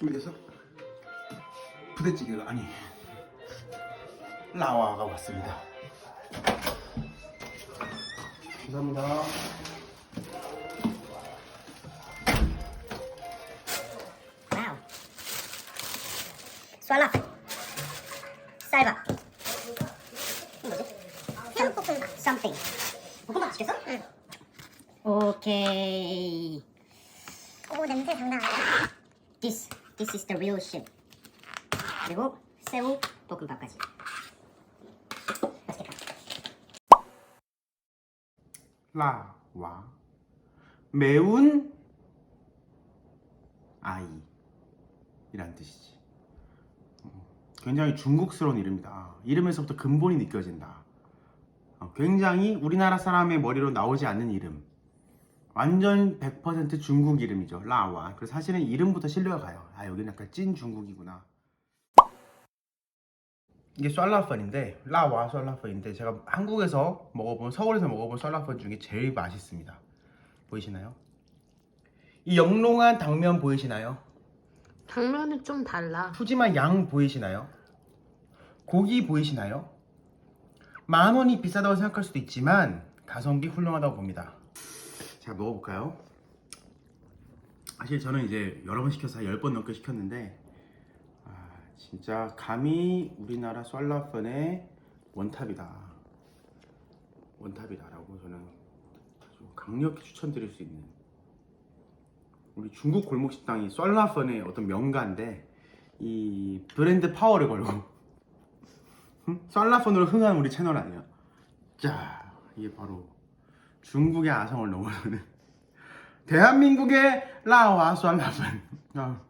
준비됐어? 부대찌개가 아니 라와가 왔습니다. 감사합니다. 와우. 쏴라. 쌀밥. 뭐지? 새우볶음 something. 시켰어? 응. 오케이. 오 냄새 장난 아니야. This, this is the real shit. 그리고 새우 볶음밥까지. 라와 매운 아이이란 뜻이지. 어, 굉장히 중국스러운 이름이다. 이름에서부터 근본이 느껴진다. 어, 굉장히 우리나라 사람의 머리로 나오지 않는 이름. 완전 100% 중국 이름이죠. 라와. 그래서 사실은 이름부터 신뢰가 가요. 아 여기는 약간 찐 중국이구나. 이게 썰라펀인데 라와 썰라펀인데 제가 한국에서 먹어본 서울에서 먹어본 썰라펀 중에 제일 맛있습니다. 보이시나요? 이 영롱한 당면 보이시나요? 당면은 좀 달라. 푸짐한 양 보이시나요? 고기 보이시나요? 만 원이 비싸다고 생각할 수도 있지만 가성비 훌륭하다고 봅니다. 자 먹어볼까요? 사실 저는 이제 여러 번 시켜서 10번 넘게 시켰는데 아, 진짜 감히 우리나라 썰라펀의 원탑이다. 원탑이다라고 저는 아주 강력히 추천드릴 수 있는 우리 중국 골목 식당이 썰라펀의 어떤 명가인데 이 브랜드 파워를 걸고 응? 썰라펀으로 흥한 우리 채널 아니야. 자, 이게 바로 중국의 아성을 넘어서는 대한민국의 라와 썰라펀. 아.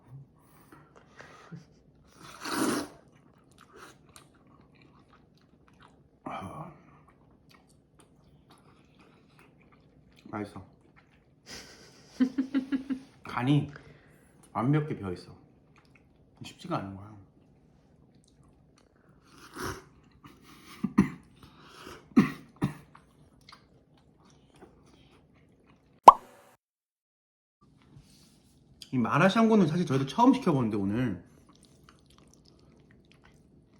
아. 맛있어. 간이 완벽히 배어 있어. 쉽지가 않은 거야. 이 마라샹궈는 사실 저희도 처음 시켜보는데 오늘.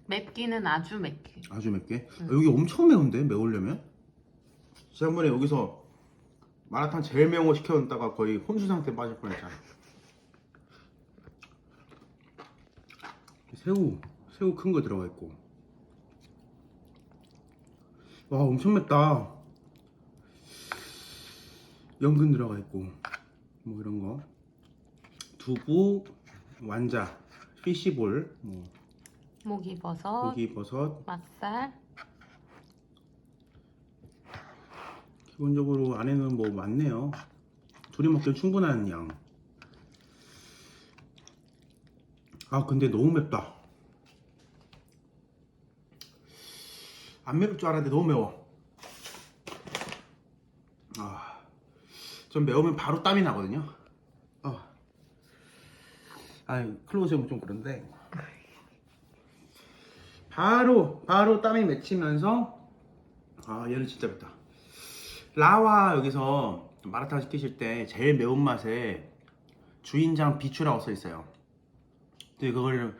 맵기는 아주 맵게. 아주 맵게? 응. 여기 엄청 매운데 매우려면? 지난번에 여기서 마라탕 제일 매운 거 시켰다가 거의 혼수 상태 빠질 뻔했잖아. 새우 새우 큰 거 들어가 있고. 와 엄청 맵다. 연근 들어가 있고 뭐 이런 거 두부 완자 피시볼 뭐 목이버섯, 고기 버섯 맛살, 기본적으로 안에는 뭐 많네요. 둘이 먹기엔 충분한 양. 아 근데 너무 맵다. 안 매울 줄 알았는데 너무 매워. 아, 전 매우면 바로 땀이 나거든요. 아, 아 클로즈업은 좀 그런데 바로 바로 땀이 맺히면서 아 얘는 진짜 맵다. 라와 여기서 마라탕 시키실 때 제일 매운맛에 주인장 비추라고 써 있어요. 근데 그걸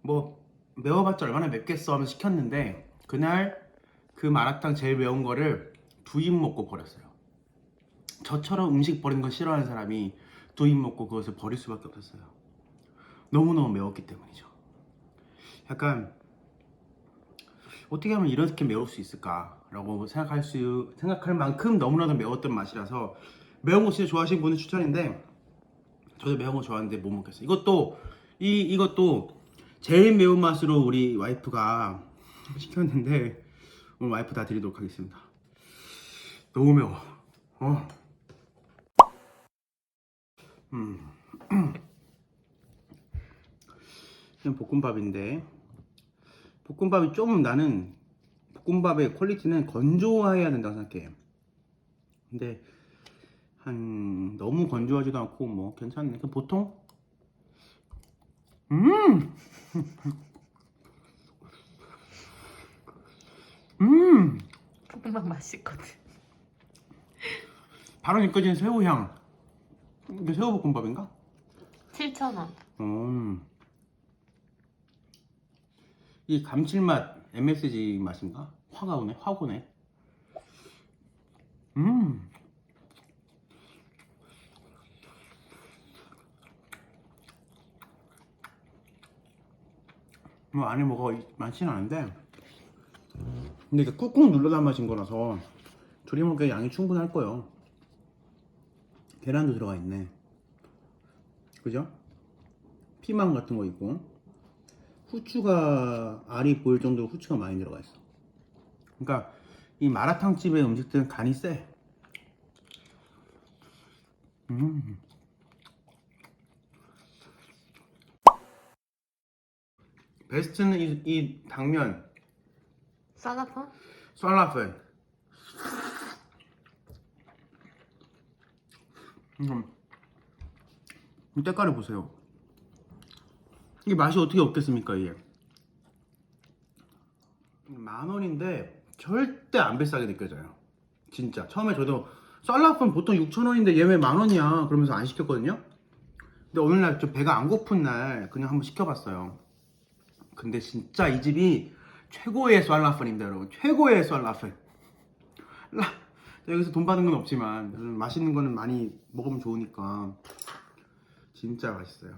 뭐 매워봤자 얼마나 맵겠어 하면서 시켰는데 그날 그 마라탕 제일 매운 거를 두 입 먹고 버렸어요. 저처럼 음식 버리는 거 싫어하는 사람이 두 입 먹고 그것을 버릴 수밖에 없었어요. 너무너무 매웠기 때문이죠. 약간 어떻게 하면 이렇게 매울 수 있을까라고 생각할 수 생각할 만큼 너무나도 매웠던 맛이라서 매운 거 진짜 좋아하시는 분은 추천인데 저도 매운 거 좋아하는데 못 먹겠어요. 이것도 이 이것도 제일 매운 맛으로 우리 와이프가 시켰는데 오늘 와이프 다 드리도록 하겠습니다. 너무 매워. 어. 음. 그냥 볶음밥인데 볶음밥이 좀 나는 볶음밥의 퀄리티는 건조해야 된다고 생각해. 근데 한 너무 건조하지도 않고 뭐 괜찮네. 그 보통 음. 음. 볶음밥 맛있거든. 바로 느껴지는 새우향. 이게 새우볶음밥인가? 7,000원. 음. 이 감칠맛 MSG 맛인가? 화가 오네, 확 오네. 음. 뭐 안에 뭐가 많지는 않은데 근데 이게 꾹꾹 눌러 담아진 거라서 조리 먹기에 양이 충분할 거예요 계란도 들어가 있네 그죠? 피망 같은 거 있고 후추가 알이 보일 정도로 후추가 많이 들어가 있어 그러니까 이 마라탕 집의 음식들은 간이 세 음. 베스트는 이, 이 당면 쌀라폰? 쌀라펠 음. 이 때깔을 보세요 이게 맛이 어떻게 없겠습니까 이게? 만 원인데 절대 안 비싸게 느껴져요. 진짜. 처음에 저도 쌀라폰 보통 6천 원인데 얘 왜 만 원이야? 그러면서 안 시켰거든요. 근데 오늘날 좀 배가 안 고픈 날 그냥 한번 시켜봤어요. 근데 진짜 이 집이 최고의 쌀라폰입니다 여러분. 최고의 쌀라폰 라, 여기서 돈 받은 건 없지만 음, 맛있는 거는 많이 먹으면 좋으니까. 진짜 맛있어요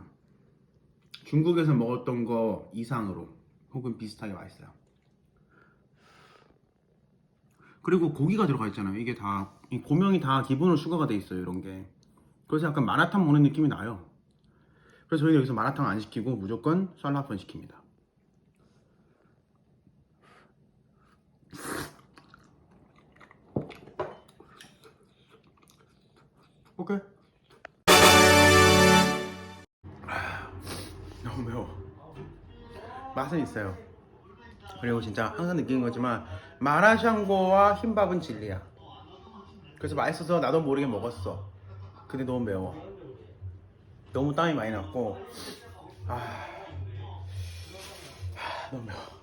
중국에서 먹었던 거 이상으로 혹은 비슷하게 맛있어요. 그리고 고기가 들어가 있잖아요. 이게 다이 고명이 다 기본으로 추가가 돼 있어요 이런 게. 그래서 약간 마라탕 먹는 느낌이 나요. 그래서 저희는 여기서 마라탕 안 시키고 무조건 쌀라폰 시킵니다. 오케이. 맛은 있어요. 그리고 진짜 항상 느끼는 거지만 마라샹궈와 흰밥은 진리야. 그래서 맛있어서 나도 모르게 먹었어. 근데 너무 매워. 너무 땀이 많이 났고 아, 아 너무 매워.